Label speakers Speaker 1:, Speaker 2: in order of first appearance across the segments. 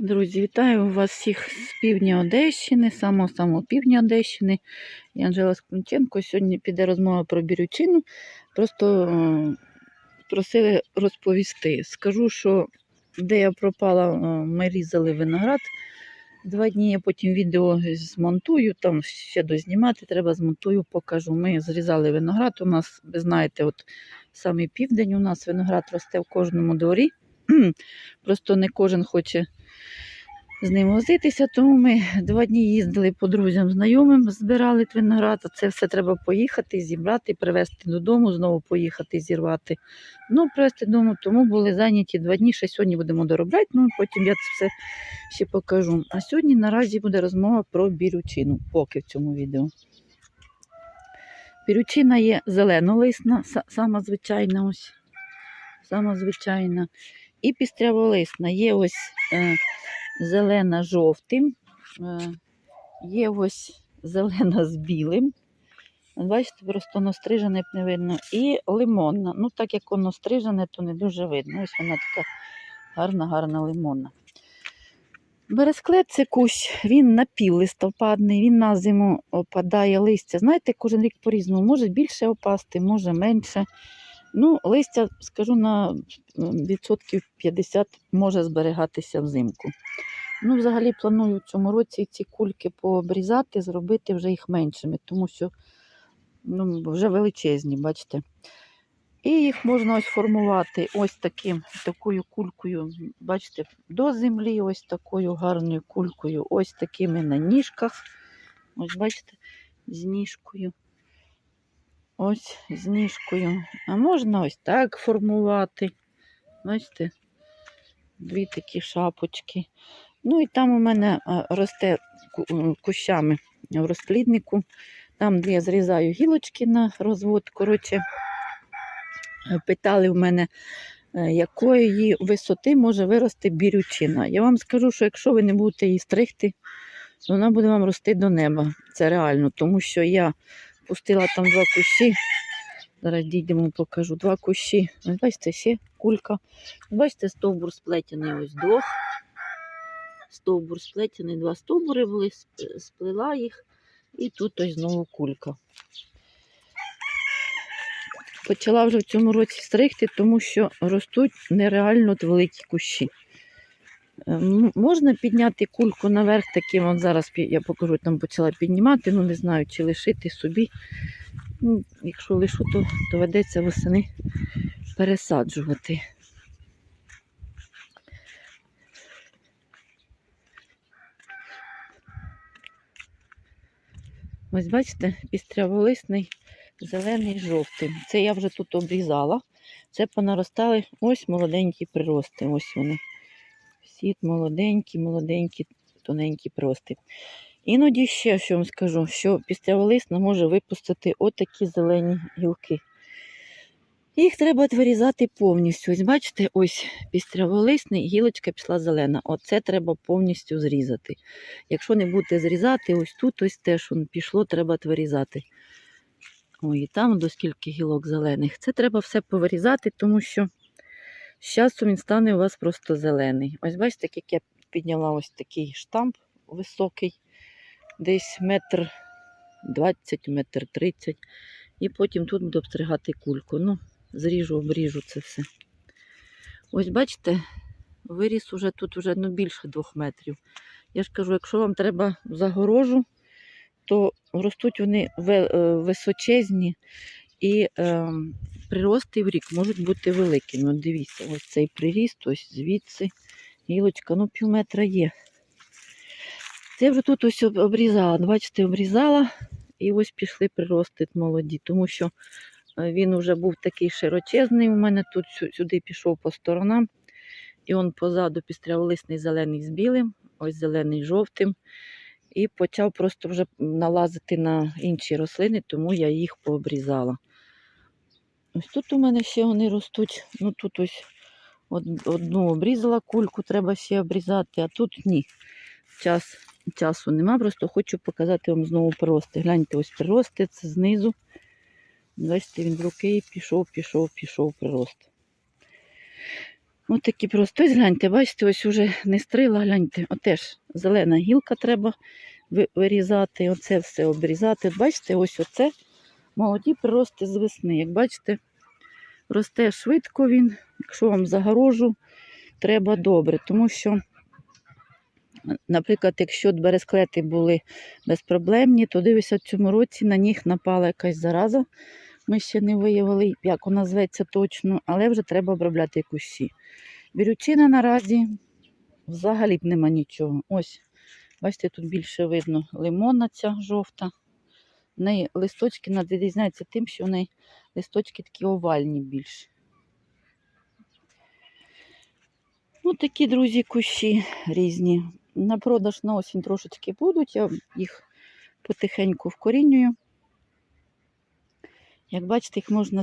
Speaker 1: Друзі, вітаю вас всіх з півдня Одещини, самого самого півдня Одещини. Я Анжела Скунченко. Сьогодні піде розмова про бірючину. Просто е, просили розповісти. Скажу, що де я пропала, е, ми різали виноград. Два дні я потім відео змонтую, там ще дознімати треба, змонтую, покажу. Ми зрізали виноград. У нас, ви знаєте, от самий південь у нас виноград росте в кожному дворі. Просто не кожен хоче з ним возитися, тому ми два дні їздили по друзям, знайомим, збирали виноград, це все треба поїхати, зібрати, привезти додому, знову поїхати, зірвати. Ну, привезти додому, тому були зайняті два дні. Ще сьогодні будемо доробляти, ну потім я це все ще покажу. А сьогодні наразі буде розмова про бірючину, поки в цьому відео. Бірючина є зеленолисна, са- сама звичайна ось. Сама звичайна. І пістряволисна. Є ось е, зелена жовтим, е, є ось зелена з білим. Бачите, просто воно стрижене не видно. І лимонна. Ну, так як воно стрижене, то не дуже видно. Ось вона така гарна, гарна лимонна. Бересклет це кущ, він напівлистопадний, він на зиму опадає листя. Знаєте, кожен рік по-різному. Може більше опасти, може менше. Ну, листя, скажу, на відсотків 50 може зберігатися взимку. Ну, взагалі планую в цьому році ці кульки пообрізати, зробити вже їх меншими, тому що ну, вже величезні, бачите. І їх можна ось формувати ось таким, такою кулькою, бачите, до землі, ось такою гарною кулькою, ось такими на ніжках. Ось бачите, з ніжкою. Ось з ніжкою. А можна ось так формувати. Бачите, дві такі шапочки. Ну і там у мене росте кущами в розпліднику. Там, де я зрізаю гілочки на розвод. Коротше, е, питали в мене, е, якої висоти може вирости бірючина. Я вам скажу, що якщо ви не будете її стригти, вона буде вам рости до неба. Це реально, тому що я пустила там два кущі. Зараз дійдемо, покажу. Два кущі. Бачите, ще кулька. Бачите, стовбур сплетений ось двох. Стовбур сплетений, два стовбури були, сп- сплела їх. І тут ось знову кулька. Почала вже в цьому році стригти, тому що ростуть нереально великі кущі. Е, Можна підняти кульку наверх, таким от зараз я покажу, там почала піднімати, ну не знаю, чи лишити собі. Ну, якщо лишу, то доведеться восени пересаджувати. Ось бачите, пістряволисний, зелений, жовтий. Це я вже тут обрізала. Це понаростали ось молоденькі прирости. Ось вони. Всі молоденькі, молоденькі, тоненькі прирости. Іноді ще що вам скажу, що пістряволисна може випустити отакі зелені гілки. Їх треба вирізати повністю. Ось бачите, ось пістряволисний, гілочка пішла зелена. Оце треба повністю зрізати. Якщо не будете зрізати, ось тут ось он пішло, треба вирізати. Ой, і там до скільки гілок зелених. Це треба все повирізати, тому що з часом він стане у вас просто зелений. Ось бачите, як я підняла ось такий штамп високий, десь метр двадцять, метр тридцять. І потім тут буду обстригати кульку. Ну, зріжу, обріжу це все. Ось бачите, виріс уже тут вже ну, більше двох метрів. Я ж кажу, якщо вам треба загорожу, то ростуть вони е, височезні і е, прирости в рік можуть бути великими. От дивіться, ось цей приріст, ось звідси гілочка, ну пів метра є. Це вже тут ось обрізала. Бачите, обрізала і ось пішли прирости молоді, тому що е, він вже був такий широчезний у мене тут сюди пішов по сторонам. І он позаду пістряволисний зелений з білим, ось зелений жовтим. І почав просто вже налазити на інші рослини, тому я їх пообрізала. Ось тут у мене ще вони ростуть. Ну тут ось одну обрізала кульку, треба ще обрізати, а тут ні. Час, часу нема, просто хочу показати вам знову прирости. Гляньте, ось прирости, це знизу. Бачите, він з руки пішов, пішов, пішов прирост. Ось такі просто. Ось гляньте, бачите, ось уже не стрила, гляньте. Отеж зелена гілка треба вирізати, оце все обрізати. Бачите, ось оце молоді прирости з весни. Як бачите, росте швидко він. Якщо вам загорожу, треба добре, тому що. Наприклад, якщо бересклети були безпроблемні, то дивися, в цьому році на них напала якась зараза. Ми ще не виявили, як вона зветься точно, але вже треба обробляти кущі. Бірючина наразі взагалі б нема нічого. Ось, бачите, тут більше видно лимонна ця жовта. В неї листочки відрізняються тим, що в неї листочки такі овальні більш. Ну, такі, друзі, кущі різні. На продаж на осінь трошечки будуть, я їх потихеньку вкорінюю. Як бачите, їх можна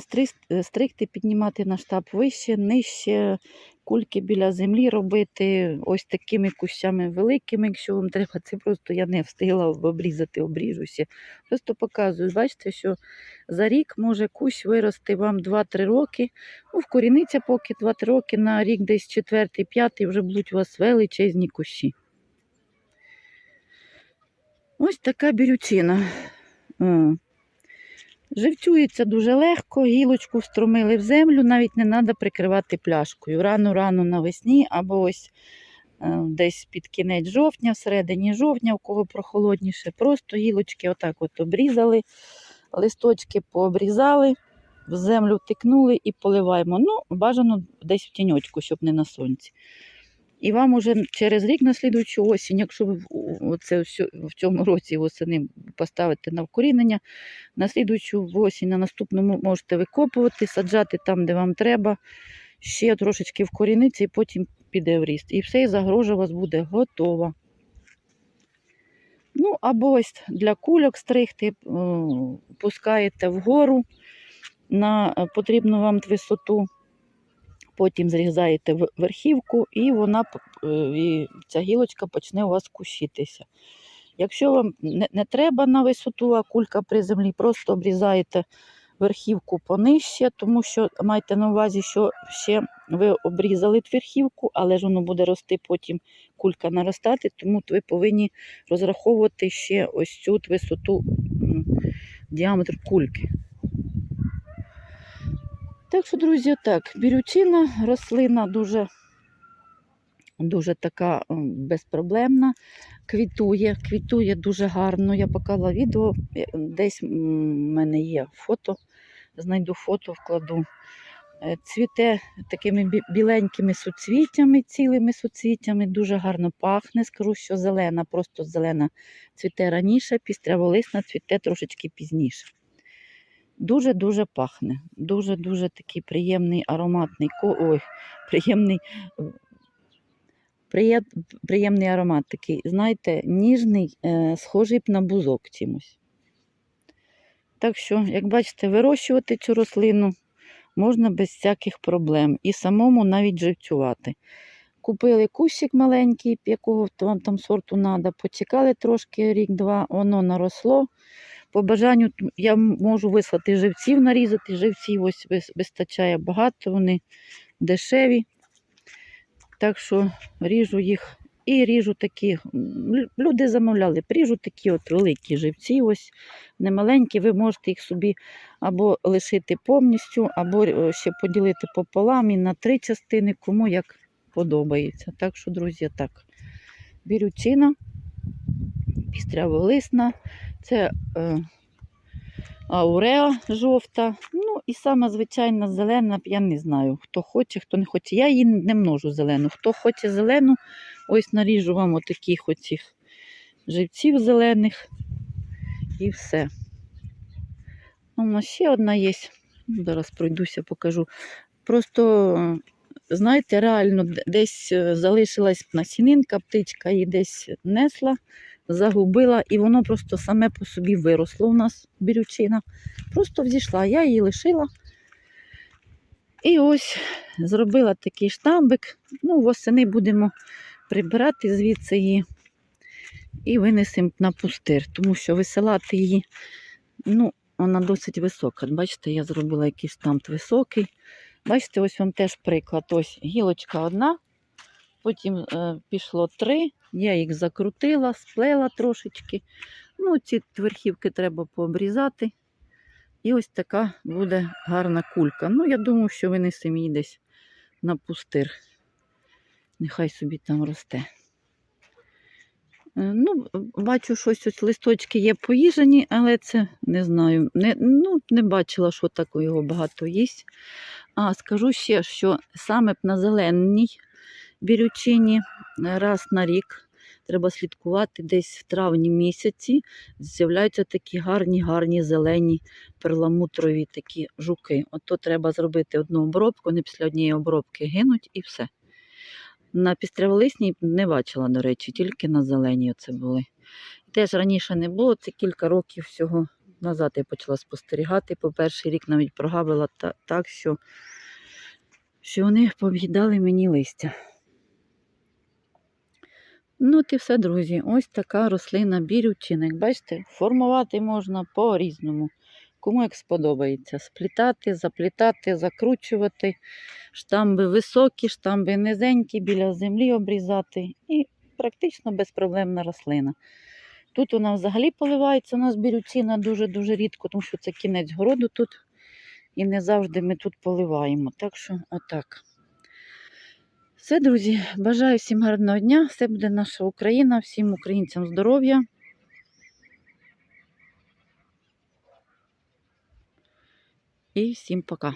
Speaker 1: е, стригти, піднімати на штаб вище, нижче, кульки біля землі робити ось такими кущами великими, якщо вам треба. Це просто я не встигла обрізати, обріжуся. Просто показую, бачите, що за рік може кущ вирости вам 2-3 роки. Ну, вкоріниться поки 2-3 роки, на рік десь 4-5 вже будуть у вас величезні кущі. Ось така бірючина. Живцюється дуже легко, гілочку встромили в землю, навіть не треба прикривати пляшкою. Рано-рано навесні або ось е, десь під кінець жовтня, всередині жовтня, у кого прохолодніше, просто гілочки отак от обрізали, листочки пообрізали, в землю втикнули і поливаємо. Ну, бажано десь в тіньочку, щоб не на сонці. І вам уже через рік на слідуючу осінь, якщо ви у- в цьому році восени поставите на вкорінення, на слідуючу осінь, на наступному можете викопувати, саджати там, де вам треба, ще трошечки вкоріниться і потім піде в ріст. І все, і загрожа у вас буде готова. Ну, або ось для кульок стригти, е, пускаєте вгору на е, потрібну вам висоту, потім зрізаєте верхівку, і вона е, і ця гілочка почне у вас кущитися. Якщо вам не, не треба на висоту, а кулька при землі, просто обрізаєте верхівку понижче, тому що майте на увазі, що ще ви обрізали верхівку, але ж воно буде рости потім кулька наростати, тому ви повинні розраховувати ще ось цю висоту діаметр кульки. Так що, друзі, так, бірючина рослина дуже, дуже така безпроблемна. Квітує, квітує дуже гарно. Я показала відео, е, десь в мене є фото, знайду фото, вкладу. Е, Цвіте такими біленькими суцвіттями, цілими суцвіттями, дуже гарно пахне. Скажу, що зелена, просто зелена цвіте раніше, пістряволисна цвіте трошечки пізніше. Дуже-дуже пахне. Дуже-дуже такий приємний ароматний Ой, приємний, приємний аромат такий, знаєте, ніжний, е, схожий б на бузок чимось. Так що, як бачите, вирощувати цю рослину можна без всяких проблем і самому навіть живцювати. Купили кущик маленький, якого вам там сорту треба, почекали трошки рік-два, воно наросло. По бажанню я можу вислати живців, нарізати. Живців ось вистачає багато, вони дешеві. Так що ріжу їх і ріжу такі. Люди замовляли, ріжу такі от великі живці, ось не ви можете їх собі або лишити повністю, або е, ще поділити пополам і на три частини, кому як подобається. Так що, друзі, так. Бірючина, пістряволисна, це е, ауреа жовта. Ну і сама звичайна зелена, я не знаю, хто хоче, хто не хоче. Я її не множу зелену. Хто хоче зелену, ось наріжу вам отаких оцих живців зелених і все. У нас ще одна є. Зараз пройдуся, покажу. Просто, знаєте, реально десь е, залишилась насінинка, птичка її десь несла, загубила, і воно просто саме по собі виросло у нас бірючина. Просто взійшла. Я її лишила. І ось зробила такий штамбик. Ну, восени будемо прибирати звідси її і винесемо на пустир, тому що висилати її, ну, вона досить висока. Бачите, я зробила якийсь штамп високий. Бачите, ось вам теж приклад. Ось гілочка одна, потім е, пішло три, я їх закрутила, сплела трошечки. Ну, ці верхівки треба пообрізати. І ось така буде гарна кулька. Ну, я думаю, що винесемо її десь на пустир. Нехай собі там росте. Е, Ну, бачу, щось ось листочки є поїжені, але це не знаю. Не, ну, не бачила, що його багато їсть. А скажу ще, що саме б на зеленій бірючині раз на рік треба слідкувати десь в травні місяці. З'являються такі гарні, гарні зелені перламутрові такі жуки. Ото треба зробити одну обробку, вони після однієї обробки гинуть і все. На пістряволисній не бачила, до речі, тільки на зеленій оце були. Теж раніше не було, це кілька років всього назад я почала спостерігати. По перший рік навіть прогавила та, так, що, що вони пооб'їдали мені листя. Ну, от і все, друзі. Ось така рослина бірючиник. Бачите, формувати можна по-різному. Кому як сподобається. Сплітати, заплітати, закручувати. Штамби високі, штамби низенькі, біля землі обрізати. І практично безпроблемна рослина. Тут вона взагалі поливається, у нас бірючина дуже-дуже рідко, тому що це кінець городу тут. І не завжди ми тут поливаємо. Так що отак. Все, друзі, бажаю всім гарного дня. Все буде наша Україна, всім українцям здоров'я. І всім пока.